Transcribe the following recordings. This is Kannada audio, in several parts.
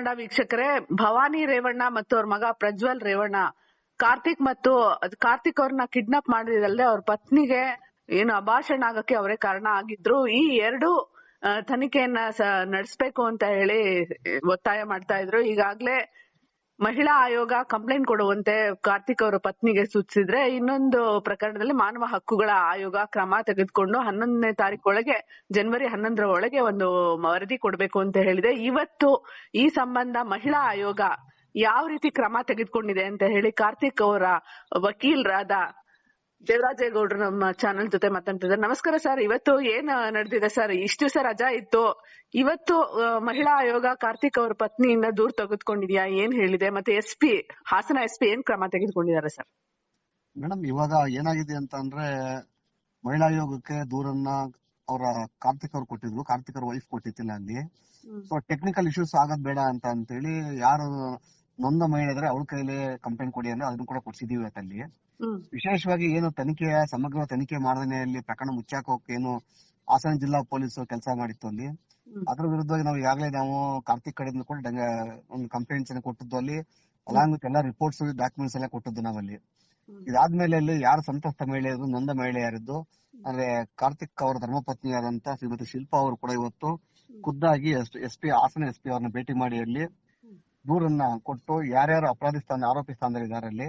ಕನ್ನಡ ವೀಕ್ಷಕರೇ, ಭವಾನಿ ರೇವಣ್ಣ ಮತ್ತು ಅವ್ರ ಮಗ ಪ್ರಜ್ವಲ್ ರೇವಣ್ಣ, ಕಾರ್ತಿಕ್ ಮತ್ತು ಕಾರ್ತಿಕ್ ಅವ್ರನ್ನ ಕಿಡ್ನಾಪ್ ಮಾಡಿದಲ್ಲದೆ ಅವ್ರ ಪತ್ನಿಗೆ ಏನು ಅಭಾಷಣ ಆಗಕ್ಕೆ ಅವರೇ ಕಾರಣ ಆಗಿದ್ರು. ಈ ಎರಡು ತನಿಖೆಯನ್ನ ನಡೆಸ್ಬೇಕು ಅಂತ ಹೇಳಿ ಒತ್ತಾಯ ಮಾಡ್ತಾ ಇದ್ರು. ಈಗಾಗ್ಲೇ ಮಹಿಳಾ ಆಯೋಗ ಕಂಪ್ಲೇಂಟ್ ಕೊಡುವಂತೆ ಕಾರ್ತಿಕ್ ಅವರ ಪತ್ನಿಗೆ ಸೂಚಿಸಿದ್ರೆ ಇನ್ನೊಂದು ಪ್ರಕರಣದಲ್ಲಿ ಮಾನವ ಹಕ್ಕುಗಳ ಆಯೋಗ ಕ್ರಮ ತೆಗೆದುಕೊಂಡು ಹನ್ನೊಂದನೇ ತಾರೀಕೊಳಗೆ ಜನವರಿ ಹನ್ನೊಂದರ ಒಳಗೆ ಒಂದು ವರದಿ ಕೊಡಬೇಕು ಅಂತ ಹೇಳಿದೆ. ಇವತ್ತು ಈ ಸಂಬಂಧ ಮಹಿಳಾ ಆಯೋಗ ಯಾವ ರೀತಿ ಕ್ರಮ ತೆಗೆದುಕೊಂಡಿದೆ ಅಂತ ಹೇಳಿ ಕಾರ್ತಿಕ್ ಅವರ ವಕೀಲರಾದ ದೇವರಾಜೇಗೌಡರು ನಮ್ಮ ಚಾನೆಲ್ ಜೊತೆ ಮಾತಾಡ್ತಿದ್ದಾರೆ. ನಮಸ್ಕಾರ ಸರ್ ಇವತ್ತು ಏನ್ ನಡೆದಿದೆ ಸರ್? ಇಷ್ಟು ದಿವಸ ರಜಾ ಇತ್ತು. ಇವತ್ತು ಮಹಿಳಾ ಆಯೋಗ ಕಾರ್ತಿಕ್ ಅವ್ರ ಪತ್ನಿಯಿಂದ ದೂರ್ ತೆಗೆದುಕೊಂಡಿದ್ಯಾ? ಏನ್ ಹೇಳಿದೆ? ಮತ್ತೆ S P Hassan S P ಏನ್ ಕ್ರಮ ತೆಗೆದುಕೊಂಡಿದ್ದಾರೆ ಸರ್? ಮೇಡಮ್ ಇವಾಗ ಏನಾಗಿದೆ ಅಂತ ಅಂದ್ರೆ ಮಹಿಳಾ ಆಯೋಗಕ್ಕೆ ದೂರನ್ನ ಅವರ ಕಾರ್ತಿಕ್ ಅವ್ರು ಕೊಟ್ಟಿದ್ರು. ಕಾರ್ತಿಕ್ ಅವ್ರ ವೈಫ್ ಕೊಟ್ಟಿದ್ದಿಲ್ಲ ಅಲ್ಲಿ. ಸೊ ಟೆಕ್ನಿಕಲ್ ಇಶ್ಯೂಸ್ ಆಗೋದ್ ಬೇಡ ಅಂತ ಅಂತೇಳಿ ಯಾರು ನೊಂದ ಮಹಿಳೆ ಇದ್ರೆ ಅವ್ರ ಕೈಲಿ ಕಂಪ್ಲೇಂಟ್ ಕೊಡಿ ಅಂದ್ರೆ ಅದನ್ನ ಕೂಡ ಕೊಡ್ಸಿದೀವಿ ಅಲ್ಲಿ ವಿಶೇಷವಾಗಿ ಏನು ತನಿಖೆಯ ಸಮಗ್ರ ತನಿಖೆ ಮಾಡದೇನೆ ಅಲ್ಲಿ ಪ್ರಕರಣ ಮುಚ್ಚಾಕೋಕೆ ಏನು ಹಾಸನ ಜಿಲ್ಲಾ ಪೊಲೀಸ್ ಕೆಲಸ ಮಾಡಿತ್ತು ಅಲ್ಲಿ. ಅದ್ರ ವಿರುದ್ಧವಾಗಿ ನಾವು ಈಗಾಗಲೇ ನಾವು ಕಾರ್ತಿಕ್ ಕಡೆಯಿಂದ ಕೂಡ ಒಂದು ಕಂಪ್ಲೇಂಟ್ಸ್ ಅನ್ನ ಕೊಟ್ಟಿದ್ದು ಅಲ್ಲಿ. ಅಲಾಂಗ್ ಎಲ್ಲ ರಿಪೋರ್ಟ್ಸ್ ಡಾಕ್ಯುಮೆಂಟ್ಸ್ ಎಲ್ಲ ಕೊಟ್ಟಿದ್ದು ನಾವಲ್ಲಿ. ಇದಾದ್ಮೇಲೆ ಅಲ್ಲಿ ಯಾರು ಸಂತ್ರಸ್ತ ಮಹಿಳೆಯರು ನೊಂದ ಮಹಿಳೆ ಯಾರಿದ್ದು? ಅಂದ್ರೆ ಕಾರ್ತಿಕ್ ಅವರ ಧರ್ಮಪತ್ನಿಯಾದಂತ ಶ್ರೀಮತಿ ಶಿಲ್ಪಾ ಅವರು ಕೂಡ ಇವತ್ತು ಖುದ್ದಾಗಿ S P Hassan S P ಅವ್ರನ್ನ ಭೇಟಿ ಮಾಡಿ ಅಲ್ಲಿ. ದೂರನ್ನ ಕೊಟ್ಟು ಯಾರ್ಯಾರು ಅಪರಾಧಿ ಸ್ಥಾನ ಆರೋಪಿ ಸ್ಥಾನದಲ್ಲಿ ಇದಾರೆ ಅಲ್ಲಿ.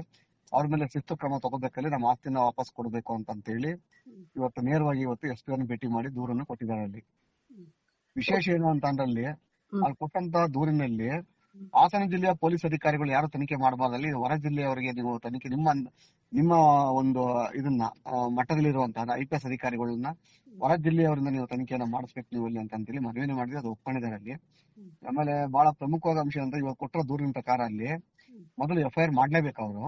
ಅವ್ರ ಮೇಲೆ ಶಿಸ್ತು ಕ್ರಮ ತಗೋಬೇಕಲ್ಲಿ ನಮ್ಮ ಆಸ್ತಿನ ವಾಪಸ್ ಕೊಡ್ಬೇಕು ಅಂತ ಹೇಳಿ ಇವತ್ತು ನೇರವಾಗಿ ಇವತ್ತು ಎಸ್ ಪಿ ಭೇಟಿ ಮಾಡಿ ದೂರನ್ನು ಕೊಟ್ಟಿದ್ದಾರೆ ಅಲ್ಲಿ. ವಿಶೇಷ ಏನು ಅಂತ ಅಂದ್ರಲ್ಲಿ ಅಲ್ಲಿ ಕೊಟ್ಟಂತ ದೂರಿನಲ್ಲಿ ಹಾಸನ ಜಿಲ್ಲೆಯ ಪೊಲೀಸ್ ಅಧಿಕಾರಿಗಳು ಯಾರು ತನಿಖೆ ಮಾಡಬಾರ್ದಲ್ಲಿ ಹೊರ ಜಿಲ್ಲೆಯವರಿಗೆ ನೀವು ತನಿಖೆ ನಿಮ್ಮ ನಿಮ್ಮ ಒಂದು ಇದನ್ನ ಮಟ್ಟದಲ್ಲಿರುವಂತಹ ಐ ಪಿ ಎಸ್ ಅಧಿಕಾರಿಗಳನ್ನ ಹೊರ ಜಿಲ್ಲೆಯವರಿಂದ ನೀವು ತನಿಖೆಯನ್ನ ಮಾಡಿಸ್ಬೇಕು ನೀವು ಇಲ್ಲಿ ಅಂತ ಹೇಳಿ ಮನವಿನ ಮಾಡಿದ್ರೆ ಅದು ಒಪ್ಕೊಂಡಿದ್ದಾರೆ ಅಲ್ಲಿ. ಆಮೇಲೆ ಬಹಳ ಪ್ರಮುಖವಾದ ಅಂಶ ಅಂದ್ರೆ ಇವಾಗ ಕೊಟ್ಟಿರೋ ದೂರಿನ ಪ್ರಕಾರ ಅಲ್ಲಿ ಮೊದಲು ಎಫ್ ಐ ಆರ್ ಮಾಡ್ಲೇಬೇಕು ಅವರು.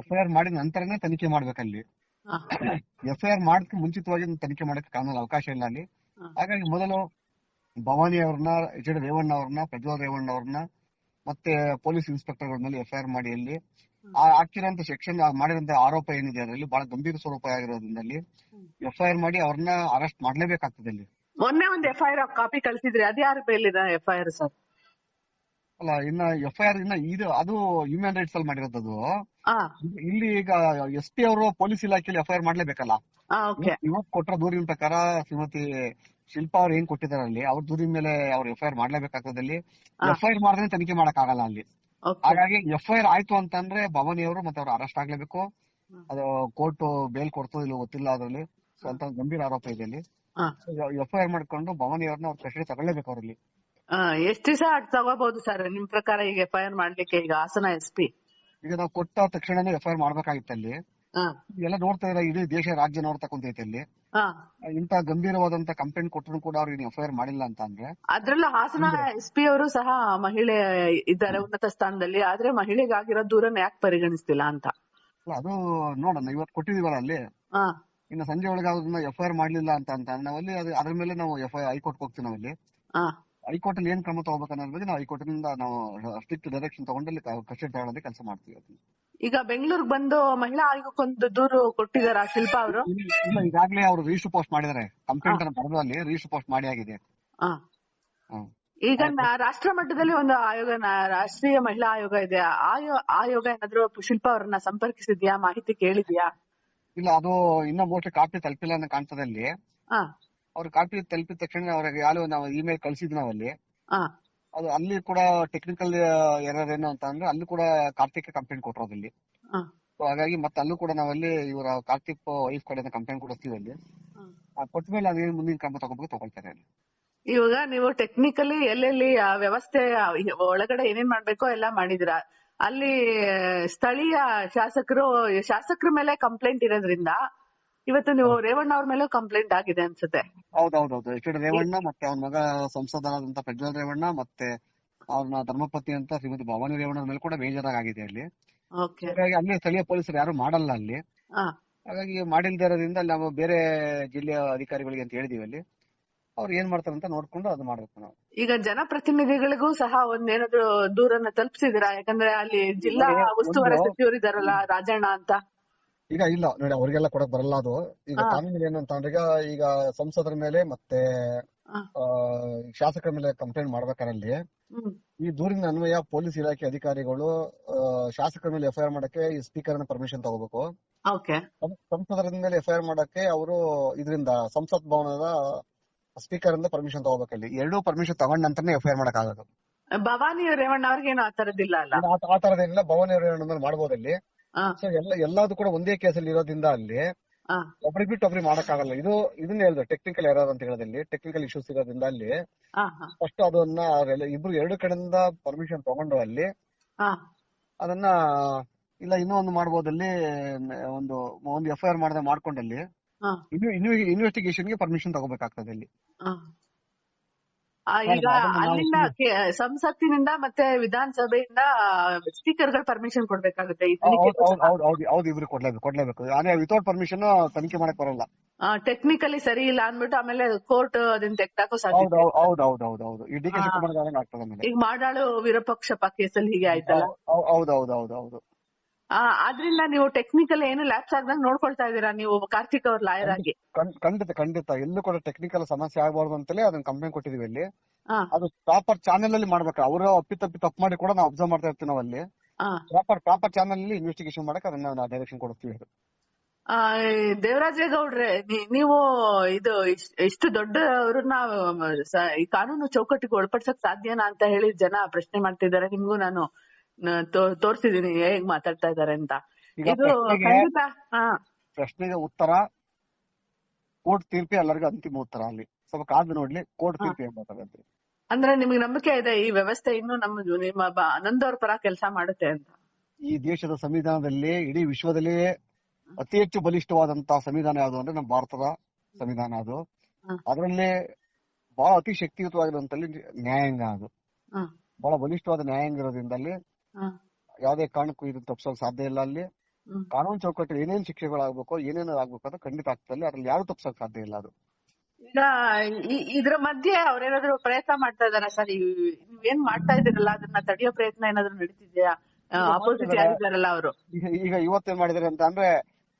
ಎಫ್ ಐ ಆರ್ ಮಾಡಿದ ನಂತರನೇ ತನಿಖೆ ಮಾಡ್ಬೇಕಲ್ಲಿ. ಅಲ್ಲಿ ಎಫ್ ಐ ಆರ್ ಮಾಡಕ್ಕೆ ಮುಂಚಿತವಾಗಿ ತನಿಖೆ ಮಾಡಕ್ಕೆ ಕಾನೂನು ಅವಕಾಶ ಇಲ್ಲ ಅಲ್ಲಿ. ಹಾಗಾಗಿ ಮೊದಲು ಭವಾನಿ ಅವ್ರನ್ನ ಎಚ್ ಡಿ ರೇವಣ್ಣ ಅವ್ರನ್ನ ಪ್ರಜ್ವಲ್ ರೇವಣ್ಣ ಅವ್ರನ್ನ ಮತ್ತೆ ಪೊಲೀಸ್ ಇನ್ಸ್ಪೆಕ್ಟರ್ ಮೇಲೆ ಎಫ್ ಐ ಆರ್ ಮಾಡಿ ಅಲ್ಲಿ. ಹಾಕಿರೋಂತ ಸೆಕ್ಷನ್ ಮಾಡಿದಂತ ಆರೋಪ ಏನಿದೆ ಅದರಲ್ಲಿ ಬಹಳ ಗಂಭೀರ ಸ್ವರೂಪ ಆಗಿರೋದ್ರಿಂದ ಅಲ್ಲಿ ಎಫ್ ಐ ಆರ್ ಮಾಡಿ ಅವ್ರನ್ನ ಅರೆಸ್ಟ್ ಮಾಡ್ಲೇಬೇಕಾಗ್ತದೆ ಅಲ್ಲಿ. ಮೊನ್ನೆ ಒಂದು ಎಫ್ ಐ ಆರ್ ಕಾಪಿ ಕಳಿಸಿದ್ರೆ ಅದ್ಯಾರ ಮೇಲಿನ ಎಫ್ ಐ ಆರ್ ಸರ್? ಅಲ್ಲ ಇನ್ನ ಎಫ್ ಐ ಆರ್ ಇನ್ನ ಇದು ಅದು ಹ್ಯೂಮನ್ ರೈಟ್ಸ್ ಅಲ್ಲಿ ಮಾಡಿರೋದು ಇಲ್ಲಿ ಈಗ ಎಸ್ ಪಿ ಅವರು ಪೊಲೀಸ್ ಇಲಾಖೆಯಲ್ಲಿ ಎಫ್ ಐ ಆರ್ ಮಾಡ್ಲೇಬೇಕಲ್ಲ? ಇವತ್ತು ಕೊಟ್ಟರ ದೂರಿನ ಪ್ರಕಾರ ಶ್ರೀಮತಿ ಶಿಲ್ಪಾ ಅವ್ರು ಏನ್ ಕೊಟ್ಟಿದ್ದಾರೆ ಅಲ್ಲಿ ಅವ್ರ ದೂರಿನ ಮೇಲೆ ಅವ್ರು ಎಫ್ ಐ ಆರ್ ಮಾಡ್ಲೇಬೇಕಾಗ್ತದೆ ಅಲ್ಲಿ. ಎಫ್ ಐ ಆರ್ ಮಾಡಿದ್ರೆ ತನಿಖೆ ಮಾಡಕ್ ಆಗಲ್ಲ ಅಲ್ಲಿ ಹಾಗಾಗಿ ಎಫ್ ಐ ಆರ್ ಆಯ್ತು ಅಂತಂದ್ರೆ ಭವಾನಿ ಅವರು ಮತ್ತೆ ಅವ್ರು ಅರೆಸ್ಟ್ ಆಗ್ಲೇಬೇಕು. ಅದು ಕೋರ್ಟ್ ಬೇಲ್ ಕೊಡ್ತೋ ಇಲ್ಲ ಗೊತ್ತಿಲ್ಲ ಅದ್ರಲ್ಲಿ. ಸೊ ಅಂತ ಗಂಭೀರ ಆರೋಪ ಇದೆ ಅಲ್ಲಿ. ಎಫ್ ಐ ಆರ್ ಮಾಡ್ಕೊಂಡು ಭವಾನಿ ಅವ್ರನ್ನ ಅವ್ರ ಕಸ್ಟಡಿ ತಗೊಳ್ಳೇಬೇಕು ಅವ್ರಲ್ಲಿ. ಎಷ್ಟ್ ದಿವಸ ತಗೋಬಹುದು ಸರ್ ನಿಮ್ ಪ್ರಕಾರ ಈಗ ಎಫ್ ಐ ಆರ್ ಮಾಡ್ಲಿಕ್ಕೆ ಈಗ ಹಾಸನ ಎಸ್ ಪಿ ಈಗ ನಾವು ಕೊಟ್ಟ ತಕ್ಷಣನೇ ಎಫ್ ಐ ಆರ್ ಮಾಡ್ಬೇಕಾಗಿತ್ತು ಅಲ್ಲಿ. ಹಾ ಎಲ್ಲ ನೋಡ್ತಾ ಇದ್ರೆ ಇಡೀ ದೇಶ ರಾಜ್ಯ ನೋಡ್ತಾ ಕುಂತೈತೆ ಅಲ್ಲಿ. ಹಾ ಇಂತ ಗಂಭೀರವಾದಂತ ಕಂಪ್ಲೇಂಟ್ ಕೊಟ್ಟರು ಕೂಡ ಅವ್ರಿಗೆ ಎಫ್ ಐ ಆರ್ ಮಾಡಿಲ್ಲ ಅಂತ ಅಂದ್ರೆ. ಅದ್ರಲ್ಲೂ ಹಾಸನ ಎಸ್ ಪಿ ಅವರು ಸಹ ಮಹಿಳೆ ಇದ್ದಾರೆ ಉನ್ನತ ಸ್ಥಾನದಲ್ಲಿ ಆದ್ರೆ ಮಹಿಳೆಗಾಗಿರೋ ದೂರನ್ನ ಯಾಕೆ ಪರಿಗಣಿಸ್ತಿಲ್ಲ ಅಂತ? ಅದು ನೋಡೋಣ ಇವತ್ತು ಕೊಟ್ಟಿದೀವಲ್ಲ ಅಲ್ಲಿ. ಇನ್ನು ಸಂಜೆ ಒಳಗೆ ಅದನ್ನ ಎಫ್ ಐ ಆರ್ ಮಾಡ್ಲಿಲ್ಲ ಅಂತ ಅಂತ. ನಾವಲ್ಲಿ ಅದು ಅದ್ರ ಮೇಲೆ ನಾವು ಎಫ್ ಐ ಹೈಕೋರ್ಟ್ ಹೋಗ್ತೀವಿ ನಾವಲ್ಲಿ. ಹೈಕೋರ್ಟ್ ಅಲ್ಲಿ ಏನ್ ಕ್ರಮ ತಗೋಬೇಕು ಅನ್ನೋದ್ರ ಬಗ್ಗೆ ನಾವು ಹೈಕೋರ್ಟ್ನಿಂದ ನಾವು ಸ್ಟ್ರಿಕ್ಟ್ ಡೈರೆಕ್ಷನ್ ತಗೊಂಡಲ್ಲಿ ಕಸ್ಟಡಿ ತಗೊಳ್ಳೋದೇ ಕೆಲಸ ಮಾಡ್ತೀವಿ ಅದನ್ನ. ಈಗ ಬೆಂಗಳೂರಿಗೆ ಬಂದು ಮಹಿಳಾ ಆಯೋಗಕ್ಕೊಂದು ದೂರು ಕೊಟ್ಟಿದ್ದಾರೆ ಶಿಲ್ಪಾ ಅವರು? ಇಲ್ಲ ಈಗಾಗಲೇ ಅವರು ರಿಜಿಸ್ಟರ್ ಪೋಸ್ಟ್ ಮಾಡಿದ್ದಾರೆ ಕಂಪ್ಲೇಂಟ್ ಅನ್ನು ಬರೆದು ಅಲ್ಲಿ ರಿಜಿಸ್ಟರ್ ಪೋಸ್ಟ್ ಮಾಡಿ ಆಗಿದೆ. ಹಾ. ಈಗ ರಾಷ್ಟ್ರ ಮಟ್ಟದಲ್ಲಿ ಒಂದು ಆಯೋಗ ರಾಷ್ಟ್ರೀಯ ಮಹಿಳಾ ಆಯೋಗ ಇದೆ. ಆಯೋ ಆಯೋಗ ಏನಾದ್ರು ಶಿಲ್ಪಾ ಅವರನ್ನ ಸಂಪರ್ಕಿಸಿದ್ಯಾ? ಮಾಹಿತಿ ಕೇಳಿದ್ಯಾ? ಇಲ್ಲ ಅದು ಇನ್ನ ಮೋಸ್ಟ್ಲಿ ಕಾಪಿ ತಲುಪಿಲ್ಲ ಅನ್ನೋ ಕಾಣ್ತದಲ್ಲಿ ಅವ್ರ ಕಾಪಿ ತಲುಪಿದ ತಕ್ಷಣ ಅವ್ರಿಗೆ ಯಾರು ನಾವು ಇಮೇಲ್ ಕಳ್ಸಿದ್ವಿ ನಾವಲ್ಲಿ. ಅಲ್ಲಿ ಅದು ಅಲ್ಲಿ ಕೂಡ ಟೆಕ್ನಿಕಲ್ ಎರರ್ ಏನು ಅಂತ ಅಂದ್ರೆ ಅಲ್ಲಿ ಕೂಡ ಕಾರ್ತಿಕ್ ಕಂಪ್ಲೇಂಟ್ ಕೊಟ್ಟರು ಅದಲ್ಲಿ ಹಾಗಾಗಿ ಮತ್ತೆ ಅಲ್ಲೂ ಕೂಡ ನಾವಲ್ಲಿ ಇವರ ಕಾರ್ತಿಕ್ ವೈಫ್ ಕಡೆಯಿಂದ ಕಂಪ್ಲೇಂಟ್ ಕೊಡಿಸ್ತೀವಿ ಅಲ್ಲಿ. ಕೊಟ್ಮೇಲೆ ಅದೇನು ಮುಂದಿನ ಕ್ರಮ ತಗೋಬೇಕು ತಗೊಳ್ತಾರೆ ಅಲ್ಲಿ. ಇವಾಗ ನೀವು ಟೆಕ್ನಿಕಲಿ ಎಲ್ಲೆಲ್ಲಿ ವ್ಯವಸ್ಥೆ ಒಳಗಡೆ ಏನೇನ್ ಮಾಡ್ಬೇಕೋ ಎಲ್ಲ ಮಾಡಿದಿರ ಅಲ್ಲಿ ಸ್ಥಳೀಯ ಶಾಸಕರು ಶಾಸಕರ ಮೇಲೆ ಕಂಪ್ಲೇಂಟ್ ಇರೋದ್ರಿಂದ ಇವತ್ತು ನೀವು ರೇವಣ್ಣ ಅವ್ರ ಮೇಲೆ ಕಂಪ್ಲೇಂಟ್ ಆಗಿದೆ ಅನ್ಸುತ್ತೆ. ಹೌದೌದೌದು. ಎಚ್ ಡಿ ರೇವಣ್ಣ ಮತ್ತೆ ಅವನ ಮಗ ಸಂಸದರಾದಂತ ಪ್ರಜ್ವಲ್ ರೇವಣ್ಣ ಮತ್ತೆ ಅವ್ರನ್ನ ಧರ್ಮಪತಿ ಅಂತ ಶ್ರೀಮತಿ ಭವಾನಿ ರೇವಣ್ಣ ಮೇಲೆ ಕೂಡ ಬೇಜಾರಾಗಿ ಆಗಿದೆ ಅಲ್ಲಿ ಹಾಗಾಗಿ ಅಲ್ಲಿ ಸ್ಥಳೀಯ ಪೊಲೀಸರು ಯಾರು ಮಾಡಲ್ಲ ಅಲ್ಲಿ. ಹಾಗಾಗಿ ಮಾಡಿಲ್ದೇ ಇರೋದ್ರಿಂದ ನಾವು ಬೇರೆ ಜಿಲ್ಲೆಯ ಅಧಿಕಾರಿಗಳಿಗೆ ಅಂತ ಹೇಳಿದೀವಿ ಅಲ್ಲಿ. ಅವ್ರು ಏನ್ ಮಾಡ್ತಾರೆ ಅಂತ ನೋಡ್ಕೊಂಡು ಅದು ಮಾಡ್ಬೇಕು ನಾವು. ಈಗ ಜನಪ್ರತಿನಿಧಿಗಳಿಗೂ ಸಹ ಒಂದೇನಾದ್ರು ದೂರನ್ನ ತಲುಪಿಸಿದಿರಾ ಯಾಕಂದ್ರೆ ಅಲ್ಲಿ ಜಿಲ್ಲಾ ಉಸ್ತುವಾರಿ ಸಚಿವರು ಇದಾರಲ್ಲ ರಾಜಣ್ಣ ಅಂತ. ಈಗ ಇಲ್ಲ ನೋಡಿ ಅವ್ರಿಗೆಲ್ಲ ಕೊಡಕ್ ಬರಲ್ಲ ಅದು. ಈಗ. ಕಾನೂನು ಏನು ಅಂತ ಅಂದ್ರೆ ಈಗ ಈಗ ಸಂಸದರ ಮೇಲೆ ಮತ್ತೆ ಶಾಸಕರ ಮೇಲೆ ಕಂಪ್ಲೇಂಟ್ ಮಾಡ್ಬೇಕಾರಲ್ಲಿ ಈ ದೂರಿನ ಅನ್ವಯ ಪೊಲೀಸ್ ಇಲಾಖೆ ಅಧಿಕಾರಿಗಳು ಶಾಸಕರ ಮೇಲೆ ಎಫ್ಐಆರ್ ಮಾಡಕ್ಕೆ ಈ ಸ್ಪೀಕರ್ನ ಪರ್ಮಿಷನ್ ತಗೋಬೇಕು. ಸಂಸದರ ಮೇಲೆ ಎಫ್ಐಆರ್ ಮಾಡಕ್ಕೆ ಅವರು ಇದರಿಂದ ಸಂಸತ್ ಭವನದ ಸ್ಪೀಕರ್ ಇಂದ ಪರ್ಮಿಷನ್ ತಗೋಬೇಕಲ್ಲಿ. ಎರಡೂ ಪರ್ಮಿಷನ್ ತಗೊಂಡ ನಂತರನೇ ಎಫ್ಐಆರ್ ಮಾಡಕ್ ಆಗೋದು ಭವಾನಿ ರೇವಣ್ಣ ಅವ್ರಿಗೇನು ಆ ತರದಿಲ್ಲ ಅಲ್ಲ? ಆ ತರದೇನಿಲ್ಲ ಮೇಲೆ ಮಾಡಬಹುದಲ್ಲಿ ಹಾ ಸೊ ಎಲ್ಲ ಎಲ್ಲದೂ ಕೂಡ ಒಂದೇ ಕೇಸಲ್ಲಿ ಇರೋದ್ರಿಂದ ಅಲ್ಲಿ ಒಬ್ರಿಗೆ ಬಿಟ್ಟು ಒಬ್ರಿಗೆ ಮಾಡಕ್ಕಾಗಲ್ಲ. ಇದು ಇದನ್ನ ಹೇಳಿದ್ರು ಟೆಕ್ನಿಕಲ್ ಎರರ್ ಅಂತ ಹೇಳೋದಲ್ಲಿ ಟೆಕ್ನಿಕಲ್ ಇಶ್ಯೂಸ್ ಇರೋದ್ರಿಂದ ಅಲ್ಲಿ ಫಸ್ಟ್ ಅದನ್ನ ಇಬ್ರು ಎರಡು ಕಡೆಯಿಂದ ಪರ್ಮಿಷನ್ ತಗೊಂಡ್ರು ಅಲ್ಲಿ ಅದನ್ನ ಇಲ್ಲ ಇನ್ನೂ ಒಂದು ಮಾಡ್ಬೋದಲ್ಲಿ ಒಂದು ಒಂದು ಎಫ್ ಐ ಆರ್ ಮಾಡದೆ ಮಾಡ್ಕೊಂಡಲ್ಲಿ ಇನ್ವೆಸ್ಟಿಗೇಷನ್ಗೆ ಪರ್ಮಿಷನ್ ತಗೋಬೇಕಾಗ್ತದೆ ಅಲ್ಲಿ. ಈಗ ಅಲ್ಲಿಂದ ಸಂಸತ್ತಿನಿಂದ ಮತ್ತೆ ವಿಧಾನಸಭೆಯಿಂದ ಸ್ಪೀಕರ್ಗಳು ಪರ್ಮಿಷನ್ ಕೊಡ್ಬೇಕಾಗುತ್ತೆ. ಹೌದು ಇಬ್ರು ಕೊಡ್ಲೇಬೇಕು ಕೊಡ್ಲೇಬೇಕು. ಅಂದ್ರೆ ವಿತೌಟ್ ಪರ್ಮಿಷನ್ ತನಿಖೆ ಮಾಡಕ್ ಬರಲ್ಲ. ಟೆಕ್ನಿಕಲಿ ಸರಿ ಇಲ್ಲ ಅಂದ್ಬಿಟ್ಟು ಆಮೇಲೆ ಕೋರ್ಟ್ ಅದನ್ನ ತೆಗ್ದಾಕೋ ಸಾಧ್ಯ ಸಾಧ್ಯತೆ ಹೌದು ಹೌದು ಹೌದು ಹೌದು ಹೌದು. ಈ ಡಿ ಕೆ ಹಾ. ಶಿವಕುಮಾರ್ ಆದಂಗೆ ಆಗ್ತದೆ ಆಮೇಲೆ. ಈಗ ಮಾಡಾಳು ವಿರೂಪಾಕ್ಷಪ್ಪ ಕೇಸಲ್ಲಿ ಹೀಗೆ ಆಯ್ತಲ್ಲ? ಹೌದು. ಆದ್ರಿಂದ ನೀವು ಟೆಕ್ನಿಕಲ್ ಏನು ಲ್ಯಾಪ್ಸ್ ಆಗ್ದಂಗ್ ನೋಡ್ಕೊಳ್ತಾ ಇದೀರಾ ನೀವು ಕಾರ್ತಿಕ್ ಅವ್ರ ಲಾಯರ್ ಆಗಿ? ಖಂಡ್- ಖಂಡಿತ ಖಂಡಿತ. ಎಲ್ಲೂ ಕೂಡ ಟೆಕ್ನಿಕಲ್ ಸಮಸ್ಯೆ ಆಗಬಾರ್ದು ಅಂತಲೇ ಅದನ್ನ ಕಂಪ್ಲೇಂಟ್ ಕೊಟ್ಟಿದೀವಿ ಇಲ್ಲಿ. ಅದು ಪ್ರಾಪರ್ ಚಾನೆಲ್ ಅಲ್ಲಿ ಮಾಡ್ಬೇಕು. ಅವರು ಅಪ್ಪಿತಪ್ಪಿ ತಪ್ಪು ಮಾಡಿ ಕೂಡ ನಾವು ಅಬ್ಸರ್ವ್ ಮಾಡ್ತಾ ಇರ್ತೀವಿ ನಾವಲ್ಲಿ. ಅಲ್ಲಿ ಪ್ರಾಪರ್ ಪ್ರಾಪರ್ ಚಾನೆಲ್ ಅಲ್ಲಿ ಇನ್ವೆಸ್ಟಿಗೇಷನ್ ಮಾಡಕ್ ಅದನ್ನ ಡೈರೆಕ್ಷನ್ ಕೊಡ್ತೀವಿ ದೇವರಾಜೇಗೌಡ್ರೆ ನೀವು ಇದು ಇಷ್ಟ್- ದೊಡ್ಡ ಅವ್ರನ್ನ ಈ ಕಾನೂನು ಚೌಕಟ್ಟಿಗೆ ಒಳಪಡಿಸಕ್ ಸಾಧ್ಯನಾ ಅಂತ ಹೇಳಿ ಜನ ಪ್ರಶ್ನೆ ಮಾಡ್ತಿದ್ದಾರೆ. ನಿಮ್ಗೂ ನಾನು ತೋರ್ಸಿದೀನಿ ಹೇಗ್ ಮಾತಾಡ್ತಾ ಇದಾರೆ ಅಂತ. ಇದು ಪ್ರಶ್ನೆಗೆ- ಖಂಡಿತ ಹಾ. ಪ್ರಶ್ನೆಗೆ ಉತ್ತರ ಕೋರ್ಟ್ ತೀರ್ಪಿ ಎಲ್ಲರಿಗೂ ಅಂತಿಮ ಉತ್ತರ ಅಲ್ಲಿ. ಸ್ವಲ್ಪ ಕಾದು ನೋಡ್ಲಿ ಕೋರ್ಟ್ ತೀರ್ಪಿ ಏನ್ ಮಾತಾಡಂತೆ ಅಂದ್ರೆ ನಿಮ್ಗೆ ನಂಬಿಕೆ ಇದೆ ಈ ವ್ಯವಸ್ಥೆ ಇನ್ನು ನಮ್ಮ ನಿಮ್ಮ ಆನಂದ್ ಅವ್ರ ಪರ ಕೆಲಸ ಮಾಡುತ್ತೆ ಅಂತ. ಈ ದೇಶದ ಸಂವಿಧಾನದಲ್ಲಿ ಇಡೀ ವಿಶ್ವದಲ್ಲಿ ಅತಿ ಹೆಚ್ಚು ಬಲಿಷ್ಠವಾದಂತ ಸಂವಿಧಾನ ಯಾವುದು ಅಂದ್ರೆ ನಮ್ಮ ಭಾರತದ ಸಂವಿಧಾನ ಅದು. ಅದರಲ್ಲಿ ಬಹಳ ಅತಿ ಶಕ್ತಿಯುತವಾಗಿರುವಂತಲ್ಲಿ ನ್ಯಾಯಾಂಗ ಅದು. ಬಹಳ ಬಲಿಷ್ಠವಾದ ನ್ಯಾಯಾಂಗ ಇರೋದ್ರಿಂದ ಹ್ಮ್ ಯಾವುದೇ ಕಾರಣಕ್ಕೂ ಇದನ್ನ ತಪ್ಪಿಸೋಕೆ ಸಾಧ್ಯ ಇಲ್ಲ ಅಲ್ಲಿ. ಕಾನೂನು ಚೌಕಟ್ಟು ಏನೇನ್ ಶಿಕ್ಷೆಗಳಾಗ್ಬೇಕು ಏನೇನು ಆಗ್ಬೇಕು ಅಂತ ಖಂಡಿತ ಆಗ್ತದೆ. ಅದ್ರಲ್ಲಿ ಯಾರು ತಪ್ಪಿಸೋಕೆ ಸಾಧ್ಯ ಇಲ್ಲ ಅದು. ಈಗ ಇದ್ರ ಮಧ್ಯೆ ಅವ್ರೇನಾದ್ರು ಪ್ರಯತ್ನ ಮಾಡ್ತಾ ಇದಾರ ಸರ್? ಏನ್ ಮಾಡ್ತಾ ಇದೀರಲ್ಲ ಅದನ್ನ ತಡೆಯೋ ಪ್ರಯತ್ನ ಏನಾದ್ರು ನಡೀತಿದ್ಯಾ? ಅಪೋಸಿಟ್ ಮಾಡ್ತಿದ್ದಾರೆ. ಅವರು? ಈಗ ಇವತ್ತೇನ್ ಮಾಡಿದಾರೆ ಅಂತ ಅಂದ್ರೆ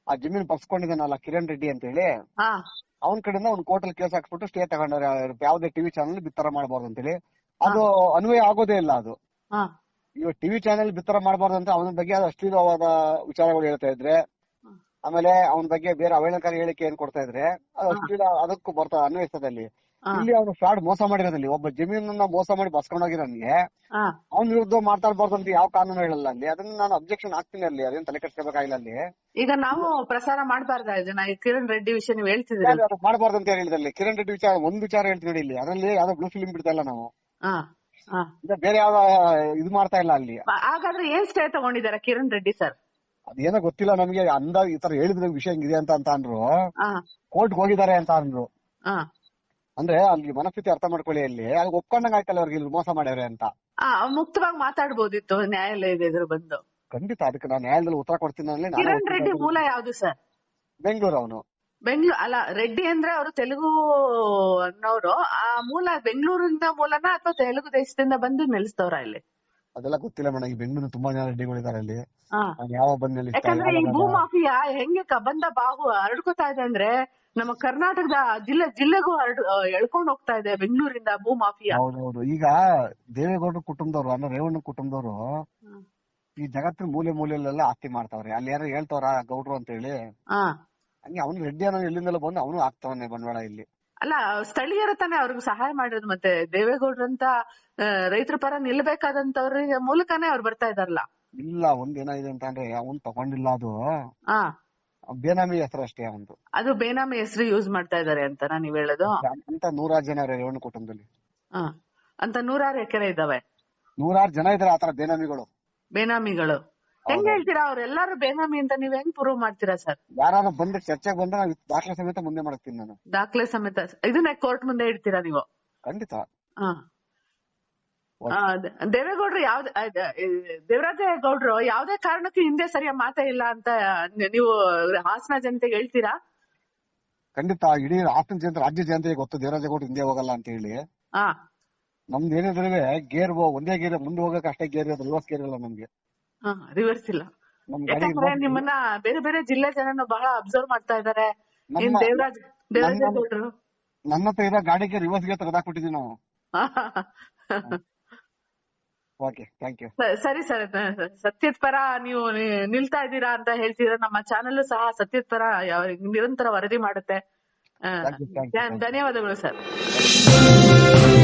ಆ ಜಮೀನ್ ಪಸ್ಕೊಂಡಿದ್ದಾನಲ್ಲ ಕಿರಣ್ ರೆಡ್ಡಿ ಅಂತ ಹೇಳಿ. ಅವನ್ ಕಡೆಯಿಂದ ಒಂದು ಕೋರ್ಟ್ ಅಲ್ಲಿ ಕೇಸ್ ಹಾಕ್ಸ್ಬಿಟ್ಟು ಸ್ಟೇ ತಗೊಂಡವ್ರೆ. ಯಾವ್ದೇ ಟಿವಿ ಚಾನಲ್ ಬಿತ್ತರ ಮಾಡಬಾರ್ದು ಅಂತೇಳಿ ಅದು ಅನ್ವಯ ಆಗೋದೇ ಇಲ್ಲ ಅದು. ಇವಾಗ ಟಿವಿ ಚಾನೆಲ್ ಬಿತ್ತರ ಮಾಡಬಾರ್ದು ಅಂತ ಅವನ ಬಗ್ಗೆ ಅಶ್ಲೀಲವಾದ ವಿಚಾರಗಳು ಹೇಳ್ತಾ ಇದ್ರೆ ಆಮೇಲೆ ಅವನ ಬಗ್ಗೆ ಬೇರೆ ಅವಹೇಳನಕಾರಿ ಹೇಳಿಕೆ ಏನ್ ಕೊಡ್ತಾ ಇದ್ರೆ ಅದು ಅಶ್ಲೀಲ ಅದಕ್ಕೂ ಬರ್ತಾ ಅನ್ವಯಿಸ್ತದೆ ಅಲ್ಲಿ ಇಲ್ಲಿ ಅವನು ಫ್ರಾಡ್ ಮೋಸ ಮಾಡಿರೋದಲ್ಲಿ ಒಬ್ಬ ಜಮೀನನ್ನ ಮೋಸ ಮಾಡಿ ಬಸ್ಕೊಂಡೋಗಿರೋನ್ಗೆ ಅವ್ನ ವಿರುದ್ಧ ಮಾತಾಡ್ಬಾರ್ದು ಅಂತ ಯಾವ ಕಾನೂನು ಹೇಳಲ್ಲ ಅಲ್ಲಿ. ಅದನ್ನ ನಾನು ಅಬ್ಜೆಕ್ಷನ್ ಹಾಕ್ತೀನಿ ಅಲ್ಲಿ ಅದೇನ್ ತಲೆ ಕೆಡ್ಸ್ಕೋಬೇಕಾಗಿಲ್ಲ ಅಲ್ಲಿ. ಈಗ ನಾವು ಪ್ರಸಾರ ಮಾಡಬಾರ್ದ ಇದನ್ನ ಕಿರಣ್ ರೆಡ್ಡಿ ವಿಷಯ ನೀವು ಹೇಳ್ತಿದ್ದೀರಿ. ಮಾಡಬಾರ್ದು ಅಂತ ಹೇಳಿದ್ರಲ್ಲಿ. ಕಿರಣ್ ರೆಡ್ಡಿ ವಿಚಾರ ಒಂದ್ ವಿಚಾರ ಹೇಳ್ತೀನಿ ಇಲ್ಲಿ. ಅದ್ರಲ್ಲಿ ಯಾವ್ದೋ ಬ್ಲೂ ಫಿಲ್ಮ್ ಬಿಡ್ತಾ ಇಲ್ಲ ನಾವು. ಬೇರೆ ಯಾವ ಇದು ಮಾಡ್ತಾ ಇಲ್ಲ ಅಲ್ಲಿ. ಹಾಗಾದ್ರೆ ಏನ್ ಸ್ಟೇ ತಗೊಂಡಿದ್ದಾರೆ ಕಿರಣ್ ರೆಡ್ಡಿ ಸರ್ ಅದೇನೋ ಗೊತ್ತಿಲ್ಲ ನಮ್ಗೆ ಅಂದ ಈ ತರ ಹೇಳಿದ್ರೆ ವಿಷಯ ಹಿಂಗಿದೆ ಅಂತ ಅಂತ ಅಂದ್ರು. ಕೋರ್ಟ್ ಹೋಗಿದ್ದಾರೆ ಅಂತ ಅಂದ್ರು. ಹಾ. ಅಂದ್ರೆ ಅಲ್ಲಿ ಮನಸ್ಥಿತಿ ಅರ್ಥ ಮಾಡ್ಕೊಳ್ಳಿ ಅಲ್ಲಿ. ಅಲ್ಲಿ ಒಪ್ಕೊಂಡಂಗ ಆಯ್ತಲ್ಲ ಅವ್ರಿಗೆ ಇಲ್ಲಿ ಮೋಸ ಮಾಡ್ಯಾರೆ ಅಂತ. ಮುಕ್ತವಾಗಿ ಮಾತಾಡ್ಬೋದಿತ್ತು ನ್ಯಾಯಾಲಯದ ಎದುರು ಬಂದು. ಖಂಡಿತ ಅದಕ್ಕೆ ನಾನು ನ್ಯಾಯಾಲಯದಲ್ಲಿ ಉತ್ತರ ಕೊಡ್ತೀನಿ ಕಿರಣ್ ರೆಡ್ಡಿ ಮೂಲ ಯಾವ್ದು ಸರ್ ಬೆಂಗಳೂರು ಅವನು ಬೆಂಗ್ಳೂರು ಅಲ್ಲ ರೆಡ್ಡಿ ಅಂದ್ರೆ ಅವರು ತೆಲುಗು ಅನ್ನೋರು ಆ ಮೂಲ ಬೆಂಗಳೂರಿಂದ ಮೂಲನ ಅಥವಾ ತೆಲುಗು ದೇಶದಿಂದ ಬಂದು ನೆಲೆಸ್ತವ್ರ ಇಲ್ಲಿ. ಅದೆಲ್ಲ ಗೊತ್ತಿಲ್ಲ ಮೇಡಮ್ ಈ ಬೆಂಗಳೂರು ತುಂಬಾ ಜನ ರೆಡ್ಡಿಗಳಿದ್ದಾರೆ ನಾನು ಯಾವ ಯಾಕಂದ್ರೆ ಈ ಭೂ ಮಾಫಿಯಾ ಹೆಂಗೆ ಕಬಂದ ಬಾಹು ಹರಡ್ಕೋತಾ ಇದೆ ಅಂದ್ರೆ ನಮ್ಮ ಕರ್ನಾಟಕದ ಜಿಲ್ಲೆ ಜಿಲ್ಲೆಗೂ ಹರಡ್ ಎಳ್ಕೊಂಡು ಹೋಗ್ತಾ ಇದೆ ಬೆಂಗಳೂರಿಂದ ಭೂ ಮಾಫಿಯಾ. ಹೌದೌದು. ಈಗ ದೇವೇಗೌಡರ ಕುಟುಂಬದವ್ರು ಅಂದ್ರೆ ರೇವಣ್ಣ ಕುಟುಂಬದವ್ರು ಈ ಜಗತ್ತಿನ ಮೂಲೆ ಮೂಲೆಯಲ್ಲೆಲ್ಲ ಆಸ್ತಿ ಮಾಡ್ತಾವ್ರೆ. ಅಲ್ಲಿ ಯಾರು ಹೇಳ್ತಾವ್ರ ಗೌಡ್ರು ಅಂತ ಹೇಳಿ ಹಂಗೆ ಅವನು ರೆಡ್ಡಿ ಅನ್ನೋ ಎಲ್ಲಿಂದಲೂ ಬಂದು ಅವನು ಆಗ್ತಾವನೆ ಬಂಡವಾಳ ಇಲ್ಲಿ. ಅಲ್ಲ ಸ್ಥಳೀಯರ ತಾನೇ ಅವ್ರಿಗೆ ಸಹಾಯ ಮಾಡಿರೋದು ಮತ್ತೆ ದೇವೇಗೌಡ್ರಂತ ರೈತರ ಪರ ನಿಲ್ಬೇಕಾದಂತವ್ರಿಗೆ ಮೂಲಕನೇ ಅವ್ರು ಬರ್ತಾ ಇದಾರಲ್ಲ ಇಲ್ಲ ಒಂದ್ ಏನಾಗಿದೆ ಅಂತ ಅಂದ್ರೆ ಅವನ್ ತಗೊಂಡಿಲ್ಲ ಅದು. ಬೇನಾಮಿ ಹೆಸರು ಅಷ್ಟೇ ಅವಂದು ಅದು ಬೇನಾಮಿ ಹೆಸರು ಯೂಸ್ ಮಾಡ್ತಾ ಇದಾರೆ ಅಂತ ನೀವ್ ಹೇಳೋದು. ಅಂತ ನೂರಾರು ಜನ ರೇವಣ ರೇವಣ್ಣ ಕುಟುಂಬದಲ್ಲಿ. ಹಾ ಅಂತ ನೂರಾರು ಎಕರೆ ಇದಾವೆ ನೂರಾರು ಜನ ಇದಾರೆ ಆತರ ಬೇನಾಮಿಗಳು. ಬೇನಾಮಿಗಳು. ಹೆಂಗ್ ಹೇಳ್ತೀರಾ? ಅವ್ರೆಲ್ಲಾರು ಬೇನಾಮಿ ಅಂತ ನೀವ್ ಹೆಂಗ್ ಪ್ರೂವ್ ಮಾಡ್ತೀರಾ ಸರ್? ಯಾರು ಬಂದ್ರೆ ಚರ್ಚೆಗೆ ಬಂದ್ರೆ ನಾವು ದಾಖಲೆ ಸಮೇತ ಮುಂದೆ ಮಾಡ್ತೀನಿ ನಾನು. ದಾಖಲೆ ಸಮೇತ? ಇದನ್ನ ಕೋರ್ಟ್ ಮುಂದೆ ಇಡ್ತೀರಾ ನೀವು? ಖಂಡಿತ. ಹಾ. ದೇವೇಗೌಡ್ರು ಯಾವ್ದು ದೇವರಾಜ ಗೌಡ್ರು ಯಾವ್ದೇ ಕಾರಣಕ್ಕೂ ಹಿಂದೆ ಸರಿಯ ಮಾತೇ ಇಲ್ಲ ಅಂತ ನೀವು ಹಾಸನ ಜನತೆಗೆ ಹೇಳ್ತೀರಾ? ಖಂಡಿತ ಇಡೀ ಹಾಸನ ಜನತೆ ರಾಜ್ಯ ಜನತೆಗೆ ಗೊತ್ತು ದೇವರಾಜೇಗೌಡ ಹಿಂದೆ ಹೋಗಲ್ಲ ಅಂತ ಹೇಳಿ. ಹಾ. ನಮ್ದು ಏನಿದ್ರೆ ಗೇರ್ ಒಂದೇ ಗೇರ್ ಮುಂದೆ ಹೋಗಕ್ಕೆ ಅಷ್ಟೇ ಗೇರ್ ಇರೋದು ರಿವರ್ಸ್ ಗೇರ್ ಇಲ್ಲ ನಮ್ಗೆ. ರಿವರ್ಸ್ ಇಲ್ಲ. ಯಾಕಂದ್ರೆ ನಿಮ್ಮನ್ನ ಬೇರೆ ಬೇರೆ ಜಿಲ್ಲೆ ಜನನು ಬಹಳ ಅಬ್ಸರ್ವ್ ಮಾಡ್ತಾ ಇದಾರೆ. ನಿಮ್ ದೇವರಾಜ್ ದೇವರಾಜ್ ಗೌಡ್ರು ನನ್ನ ಹತ್ರ ಇರೋ ಗಾಡಿಗೆ ರಿವರ್ಸ್ಗೆ ತೆಗೆದಾಕ್ಬಿಟ್ಟಿದೀವಿ ನಾವು. ಓಕೆ ಥ್ಯಾಂಕ್ ಯು ಸರಿ ಸರ್ ಸತ್ಯದ ಪರ ನೀವು ನಿಲ್ತಾ ಇದ್ದೀರಾ ಅಂತ ಹೇಳ್ತೀರಾ ನಮ್ಮ ಚಾನೆಲ್ ಸಹ ಸತ್ಯದ ಪರ ನಿರಂತರ ವರದಿ ಮಾಡುತ್ತೆ. ಧನ್ಯವಾದಗಳು Thank